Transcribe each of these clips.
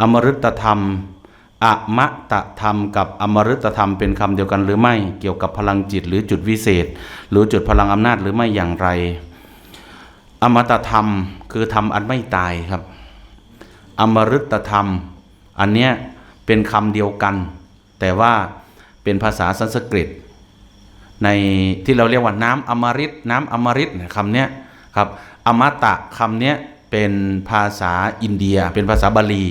อมฤตธรรมอมตะธรรมกับอมฤตธรรมเป็นคำเดียวกันหรือไม่เกี่ยวกับพลังจิตหรือจุดวิเศษ หรือจุดพลังอำนาจหรือไม่อย่างไร อมตะธรรมคือธรรมอันไม่ตายครับ อมฤตธรรม อันเนี้ยเป็นคำเดียวกัน แต่ว่าเป็นภาษาสันสกฤต ในที่เราเรียกว่าน้ำอมฤตน้ำอมฤตคำเนี้ยครับอมตะคำเนี้ยเป็นภาษาอินเดีย เป็นภาษาบาลี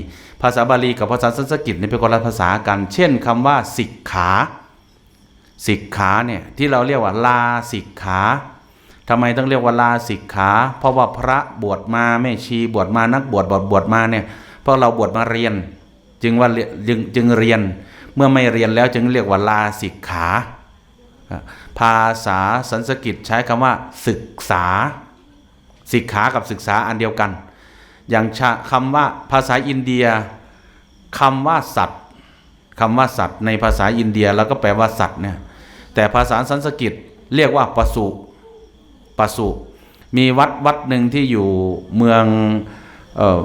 ภาษาบาลีกับภาษาสันสกฤตเนี่เป็นคนละภาษากัน เช่นคำว่าสิกขาสิกขาเนี่ยที่เราเรียกว่าลาสิกขาทำไมต้องเรียกว่าลาสิกขา เพราะว่าพระบวชมาแม่ชีบวชมานักบวชบวชบวชมาเนี่ยเพราะเราบวชมาเรียน จึงว่าจึงจึงเรียนเมื่อไม่เรียนแล้วจึงเรียกว่าลาสิกขา ภาษาสันสกฤตใช้คำว่า ศึกษาสิกขากับศึกษาอันเดียวกัน อย่างชะคำว่าภาษาอินเดีย คำว่าสัตว์คำว่าสัตว์ ในภาษาอินเดียแล้วก็แปลว่าสัตว์เนี่ยแต่ภาษาสันสกฤตเรียกว่าปสุปสุมีวัดวัดหนึ่งที่อยู่เมืองออ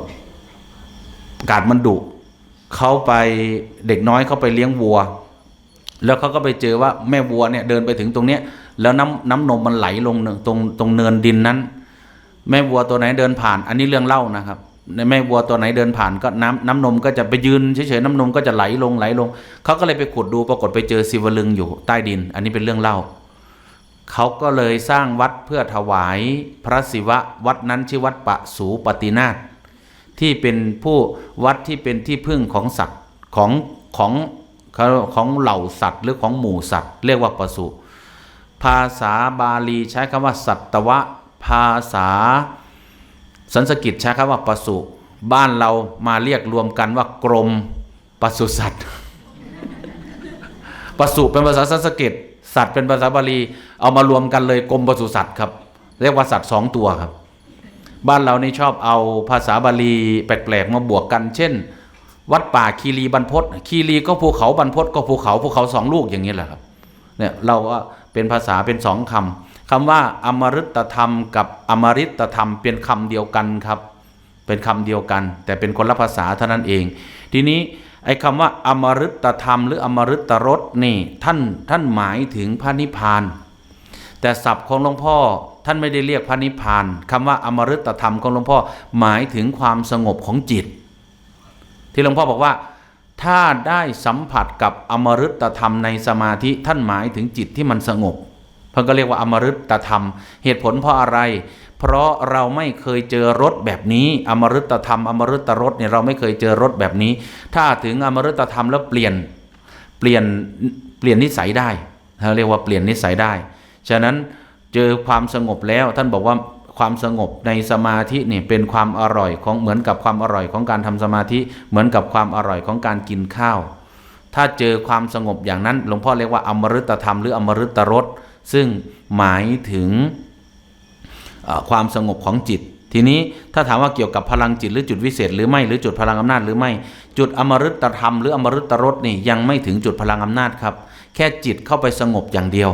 กาดมันดุเขาไปเด็กน้อยเขาไปเลี้ยงวัว แล้วเขาก็ไปเจอว่าแม่วัวเนี่ยเดินไปถึงตรงเนี้ยแล้วน้ำน้ำนมมันไหลลงตรงตรงเนินดินนั้น แม่วัวตัวไหนเดินผ่าน อันนี้เรื่องเล่านะครับ แม่วัวตัวไหนเดินผ่านก็น้ำน้ำนมก็จะไปยืนเฉยๆน้ำนมก็จะไหลลงไหลลงเขาก็เลยไปขุดดูปรากฏไปเจอศิวลึงอยู่ใต้ดิน อันนี้เป็นเรื่องเล่าเขาก็เลยสร้างวัดเพื่อถวายพระศิวะวัดนั้นชื่อวัดปะสูปฏินาถที่เป็นผู้วัดที่เป็นที่พึ่งของสัตว์ของของของเหล่าสัตว์หรือของหมู่สัตว์ เรียกว่าปะสุภาษาบาลีใช้คำว่าสัตวะ ภาษา สันสกฤตใช้คำว่าปสุบ้านเรามาเรียกรวมกันว่ากรมปศุสัตว์ปศุเป็นภาษาสันสกฤตสัตว์เป็นภาษาบาลี เอามารวมกันเลยกรมปศุสัตว์ครับ เรียกว่าสัตว์สองตัวครับ บ้านเรานี่ชอบเอาภาษาบาลีแปลกๆมาบวกกัน เช่น วัดป่าคีรีบรรพตคีรีก็ภูเขาบรรพตก็ภูเขาภูเขาสองลูกอย่างนี้แหละครับเนี่ยเราก็เป็นภาษาเป็นสองคำ คำว่าอมฤตธรรมกับอมฤตธรรมเป็นคำเดียวกันครับ เป็นคำเดียวกัน แต่เป็นคนละภาษาเท่านั้นเอง ทีนี้ไอ้คำว่าอมฤตธรรม หรืออมฤตรสนี่ท่านท่านหมายถึงพระนิพพาน แต่ศัพท์ของหลวงพ่อท่านไม่ได้เรียกพระนิพพานคำว่าอมฤตธรรมของหลวงพ่อหมายถึงความสงบของจิต ที่หลวงพ่อบอกว่า ถ้าได้สัมผัสกับอมฤตธรรมในสมาธิท่านหมายถึงจิตที่มันสงบ พิ่นก็เรียกว่าอมฤตธรรม เหตุผลเพราะอะไร เพราะเราไม่เคยเจอรถแบบนี้ อมฤตธรรม อมฤตรสเนี่ยเราไม่เคยเจอรถแบบนี้ ถ้าถึงอมฤตธรรมแล้วเปลี่ยนเปลี่ยนเปลี่ยนนิสัยได้เขาเรียกว่าเปลี่ยนนิสัยได้ ฉะนั้นเจอความสงบแล้วท่านบอกว่าความสงบในสมาธินี่เป็นความอร่อยของเหมือนกับความอร่อยของการทำสมาธิเหมือนกับความอร่อยของการกินข้าว ถ้าเจอความสงบอย่างนั้นหลวงพ่อเรียกว่าอมฤตธรรมหรืออมฤตรส ซึ่งหมายถึงความสงบของจิต ทีนี้ถ้าถามว่าเกี่ยวกับพลังจิตหรือจุดวิเศษหรือไม่หรือจุดพลังอำนาจหรือไม่ จุดอมฤตธรรมหรืออมฤตรสนี่ยังไม่ถึงจุดพลังอำนาจครับ แค่จิตเข้าไปสงบอย่างเดียว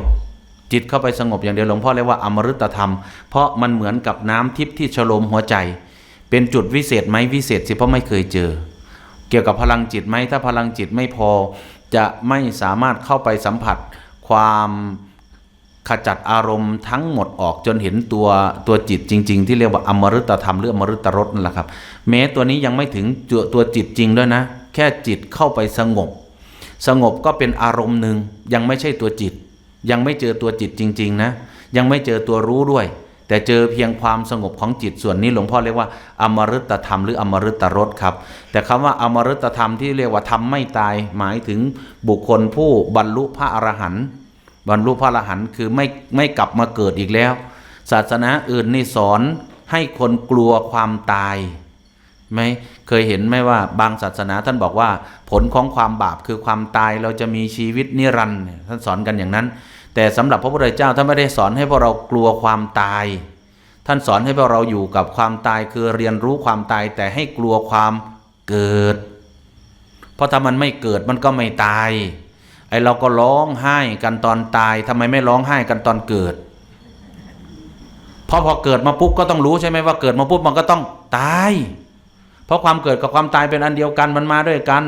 จิตเข้าไปสงบอย่างเดียวหลวงพ่อเรียกว่าอมฤตธรรม เพราะมันเหมือนกับน้ำทิพย์ที่ฉโลมหัวใจ เป็นจุดวิเศษไหมวิเศษสิเพราะไม่เคยเจอ เกี่ยวกับพลังจิตไหมถ้าพลังจิตไม่พอจะไม่สามารถเข้าไปสัมผัสความ ขจัดอารมณ์ทั้งหมดออกจนเห็นตัวตัวจิตจริง ๆ ที่เรียกว่าอมฤตธรรมหรืออมฤตรสนั่นแหละครับ แม้ตัวนี้ยังไม่ถึงตัวตัวจิตจริงด้วยนะ แค่จิตเข้าไปสงบ สงบก็เป็นอารมณ์หนึ่งยังไม่ใช่ตัวจิต ยังไม่เจอตัวจิตจริง ๆ นะ ยังไม่เจอตัวรู้ด้วย แต่เจอเพียงความสงบของจิตส่วนนี้หลวงพ่อเรียกว่า อมฤตธรรมหรืออมฤตรสครับ แต่คำว่าอมฤตธรรมที่เรียกว่าธรรมไม่ตาย หมายถึงบุคคลผู้บรรลุพระอรหันต์ บรรลุพระอรหันต์คือไม่ไม่กลับมาเกิดอีกแล้ว ศาสนาอื่นนี่สอนให้คนกลัวความตายไหมเคยเห็นไหมว่าบางศาสนาท่านบอกว่า ผลของความบาปคือความตายเราจะมีชีวิตนิรันดร์ท่านสอนกันอย่างนั้น แต่สำหรับพระพุทธเจ้าท่านไม่ได้สอนให้พวกเรากลัวความตาย ท่านสอนให้พวกเราอยู่กับความตายคือเรียนรู้ความตายแต่ให้กลัวความเกิด เพราะถ้ามันไม่เกิดมันก็ไม่ตาย อเราก็ร้องไห้กันตอนตายทำไมไม่ร้องไห้กันตอนเกิดเพราะพอเกิดมาปุ๊บก็ต้องรู้ใช่ไหมว่าเกิดมาปุ๊บมันก็ต้องตาย เพราะความเกิดกับความตายเป็นอันเดียวกันมันมาด้วยกัน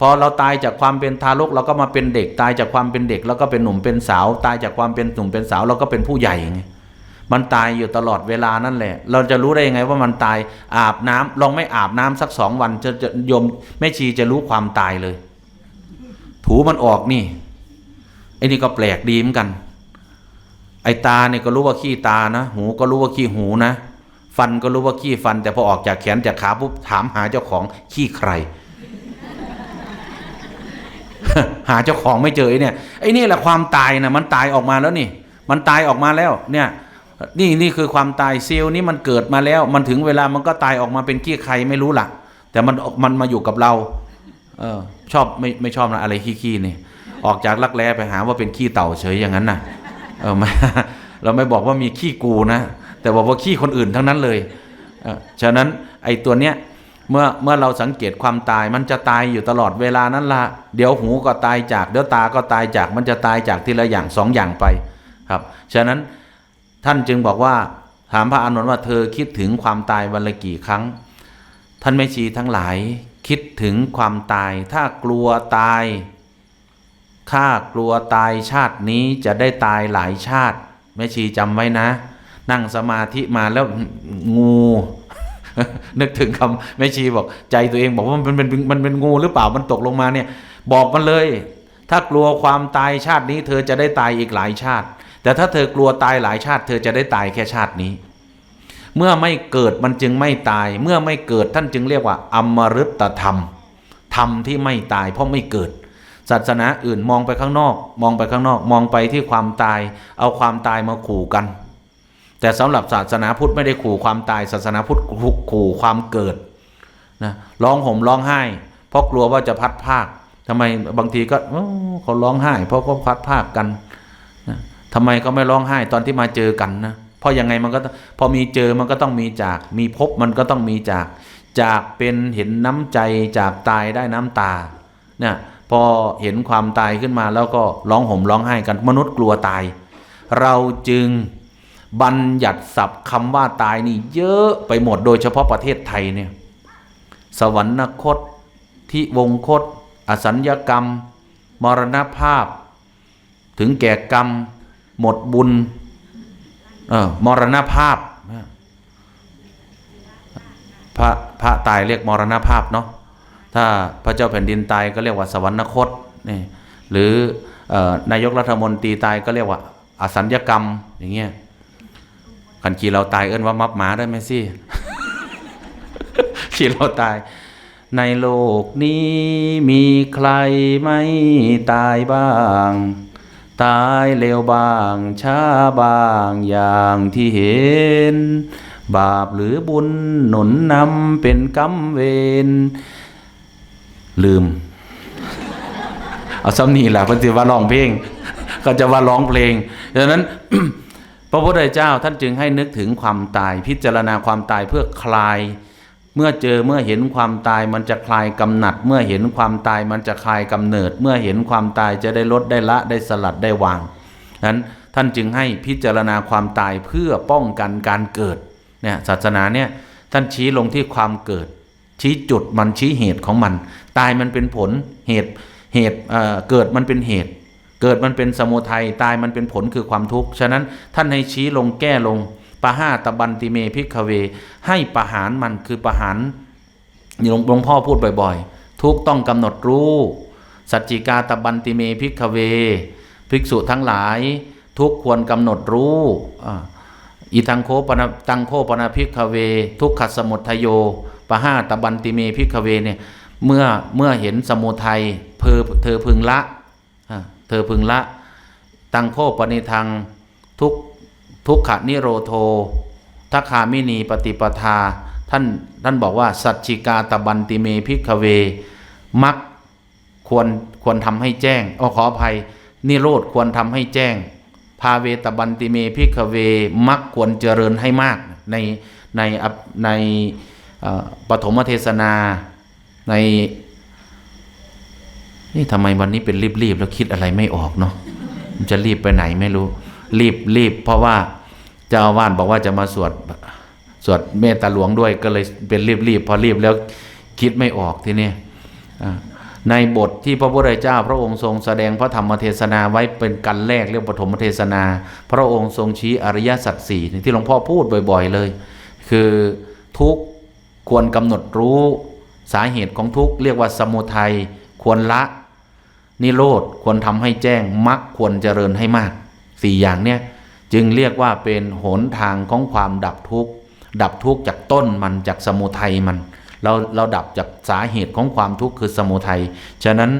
พอเราตายจากความเป็นทารกเราก็มาเป็นเด็ก ตายจากความเป็นเด็ก แล้วก็เป็นหนุ่มเป็นสาว ตายจากความเป็นหนุ่มเป็นสาวเราก็เป็นผู้ใหญ่ไงมันตายอยู่ตลอดเวลานั่นแหละ เราจะรู้ได้ยังไงว่ามันตายอาบน้ำลองไม่อาบน้ำสักสองวันจะจะโยมแม่ชีจะรู้ความตายเลย ถูมันออกนี่ไอ้นี่ก็แปลกดีเหมือนกัน ไอ้ตาเนี่ยก็รู้ว่าขี้ตานะ หูก็รู้ว่าขี้หูนะ ฟันก็รู้ว่าขี้ฟัน แต่พอออกจากแขนจากขาปุ๊บถามหาเจ้าของขี้ใคร หาเจ้าของไม่เจอเนี่ยไอ้นี่แหละความตายนะมันตายออกมาแล้วนี่ มันตายออกมาแล้ว เนี่ยนี่นี่คือความตายเซลล์นี้มันเกิดมาแล้ว มันถึงเวลามันก็ตายออกมาเป็นขี้ใครไม่รู้ล่ะ แต่มันมันมาอยู่กับเรา เออ อบไม่ไม่ชอบนะอะไรขี้ๆนี่ออกจากลักแร้ไปหาว่าเป็นขี้เต่าเฉยอย่างนั้นน่ะเออไม่เราไม่บอกว่ามีขี้กูนะ แต่บอกว่าขี้คนอื่นทั้งนั้นเลยเออฉะนั้นไอ้ตัวเนี้ยเมื่อเมื่อเราสังเกตความตายมันจะตายอยู่ตลอดเวลานั้นละเดี๋ยวหูก็ตายจากเดี๋ยวตาก็ตายจากมันจะตายจากทีละอย่างสองอย่างไปครับ ฉะนั้นท่านจึงบอกว่าถามพระอานนท์ว่าเธอคิดถึงความตายวันละกี่ครั้ง ท่านแม่ชีทั้งหลาย คิดถึงความตาย ถ้ากลัวตาย ข้ากลัวตายชาตินี้จะได้ตายหลายชาติ แม่ชีจำไว้นะ นั่งสมาธิมาแล้วงูนึกถึงคำแม่ชีบอกใจตัวเองบอกว่ามันเป็นมันเป็นงูหรือเปล่ามันตกลงมาเนี่ย บอกมันเลย ถ้ากลัวความตายชาตินี้ เธอจะได้ตายอีกหลายชาติ แต่ถ้าเธอกลัวตายหลายชาติ เธอจะได้ตายแค่ชาตินี้ เมื่อไม่เกิดมันจึงไม่ตาย เมื่อไม่เกิดท่านจึงเรียกว่า อมรฤตธรรม ธรรมที่ไม่ตายเพราะไม่เกิด ศาสนาอื่นมองไปข้างนอก มองไปข้างนอก มองไปที่ความตาย เอาความตายมาขู่กัน แต่สำหรับศาสนาพุทธไม่ได้ขู่ความตาย ศาสนาพุทธขู่ความเกิดนะร้องห่มร้องไห้ เพราะกลัวว่าจะพัดภาคทำไมบางทีก็เขาร้องไห้ เพราะเขาพัดภาคกันนะทำไมเขาไม่ร้องไห้ตอนที่มาเจอกันนะเราะยังไงมันก็พอมีเจอมันก็ต้องมีจาก มีพบมันก็ต้องมีจาก จากเป็นเห็นน้ำใจจากตายได้น้ำตาเนี่ยพอเห็นความตายขึ้นมาแล้วก็ร้องห่มร้องไห้กันมนุษย์กลัวตาย เราจึงบัญญัติศัพท์คำว่าตายนี่เยอะไปหมดโดยเฉพาะประเทศไทยเนี่ยสวรรคตที่วงคต อสัญญกรรม มรณภาพ ถึงแก่กรรม หมดบุญ เออมรณภาพพระพระตายเรียกมรณภาพเนาะถ้าพระเจ้าแผ่นดินตายก็เรียกว่าสวรรคตนี่หรือออนายกรัฐมนตรีตายก็เรียกว่าอสัญญกรรมอย่างเงี้ยขันขี่เราตายเอิ้นว่ามับหมาได้ไหมสิขี่เราตาย ในโลกนี้มีใครไม่ตายบ้าง ตายเร็วบ้างช้าบ้างอย่างที่เห็น บาปหรือบุญหนุนนำเป็นกรรมเวรลืม เอาซ้ำนี่แหละพิ่นสิว่าร้องเพลง ก็จะว่าร้องเพลงดังนั้น พระพุทธเจ้าท่านจึงให้นึกถึงความตายพิจารณาความตายเพื่อคลาย เมื่อเจอเมื่อเห็นความตายมันจะคลายกำหนัด เมื่อเห็นความตายมันจะคลายกำเนิด เมื่อเห็นความตายจะได้ลดได้ละได้สลัดได้วางนั้นท่านจึงให้พิจารณาความตายเพื่อป้องกันการเกิดเนี่ยศาสนาเนี่ยท่านชี้ลงที่ความเกิด ชี้จุดมันชี้เหตุของมัน ตายมันเป็นผลเหตุเหตุเเกิดมันเป็นเหตุ เกิดมันเป็นสมุทัยตายมันเป็นผลคือความทุกข์ฉะนั้นท่านให้ชี้ลงแก้ลง ปะห้าตะบันติเมพิกเว ให้ประหารมันคือประหารหลวงหลวงพ่อพูดบ่อยๆ ทุกต้องกำหนดรู้สัจจิกาตะบันติเมพิกเว ภิกษุทั้งหลาย ทุกควรกำหนดรู้อ่าอีทังโคปนะตังโคปนะพิกเว ทุกขสมุทโยปะห้าตะบันติเมพิกเวเนี่ยเมื่อเมื่อเห็นสมุทัยเพอเธอพึงละเธอพึงละ ตังโคปนิทังทุก ทุกขนิโรโททัคามินีปฏิปทา ท่านท่านบอกว่า สัจจิกาตบันติเมพิกขเว มักควรควรทำให้แจ้งอ้อขออภัย นิโรธควรทำให้แจ้ง พาเวตบันติเมพิกขเว มักควรเจริญให้มาก ในในอัปในปฐมเทศนาใน นี่ทำไมวันนี้เป็นรีบๆ แล้วคิดอะไรไม่ออกเนาะมันจะรีบไปไหนไม่รู้ รีบรีบเพราะว่าเจ้าอาวาสบอกว่าจะมาสวดสวดเมตตาหลวงด้วยก็เลยเป็นรีบๆพอรีบแล้วคิดไม่ออกทีนี้ในบทที่พระพุทธเจ้า พระองค์ทรงแสดงพระธรรมเทศนาไว้เป็นกันแรกเรียกปฐมเทศนา พระองค์ทรงชี้อริยสัจสี่ที่หลวงพ่อพูดบ่อย ๆเลย คือทุกควรกำหนดรู้สาเหตุของทุกเรียกว่าสมุทัยควรละ นิโรธควรทำให้แจ้งมรรคควรเจริญให้มาก สี่อย่างเนี่ยจึงเรียกว่าเป็นหนทางของความดับทุกข์ดับทุกข์จากต้นมันจากสมุทัยมัน เราเราดับจากสาเหตุของความทุกข์คือสมุทัยฉะนั้น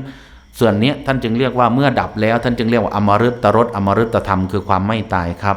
ส่วนนี้ท่านจึงเรียกว่าเมื่อดับแล้วท่านจึงเรียกว่าอมฤตรสอมฤตธรรมคือความไม่ตายครับ